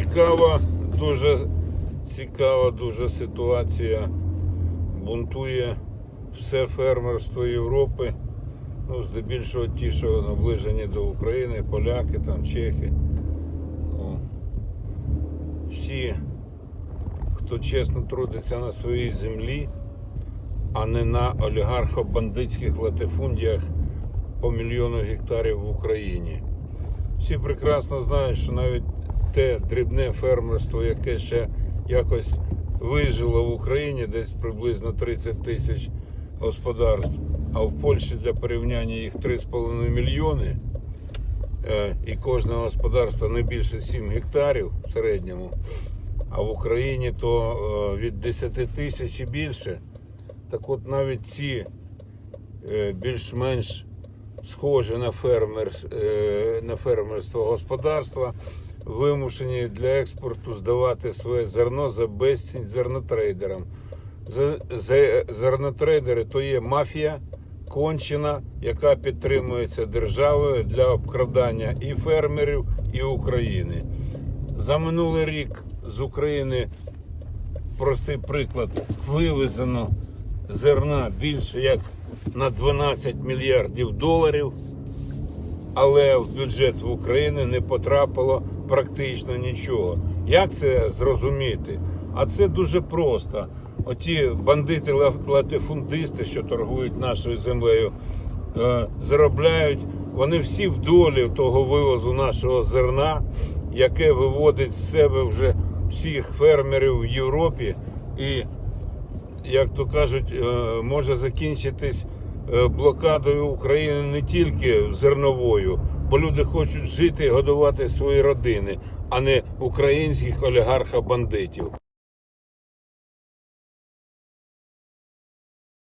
Цікава, дуже цікава дуже ситуація. Бунтує все фермерство Європи. Ну, здебільшого ті, що наближені до України, поляки, там, чехи. Ну, всі, хто чесно трудиться на своїй землі, а не на олігархо-бандитських латифундіях по мільйону гектарів в Україні. Всі прекрасно знають, що навіть те дрібне фермерство, яке ще якось вижило в Україні, десь приблизно 30 тисяч господарств, а в Польщі для порівняння їх 3,5 мільйони, е, і кожне господарство не більше 7 гектарів в середньому, а в Україні то е, від 10 тисяч і більше. Так от навіть ці е, більш-менш схожі на, фермер, на фермерство господарства, вимушені для експорту здавати своє зерно за безцінь зернотрейдерам. Зернотрейдери то є мафія кончена, яка підтримується державою для обкрадання і фермерів, і України. За минулий рік з України простий приклад, вивезено зерна більше як на 12 мільярдів доларів, але в бюджет в України не потрапило практично нічого. Як це зрозуміти? А це дуже просто. Оті бандити латифундисти, що торгують нашою землею, е, заробляють. Вони всі в долі того вивозу нашого зерна, яке виводить з себе вже всіх фермерів в Європі і як то кажуть, е, може закінчитись е, блокадою України не тільки зерновою, бо люди хочуть жити і годувати свої родини, а не українських олігарха-бандитів.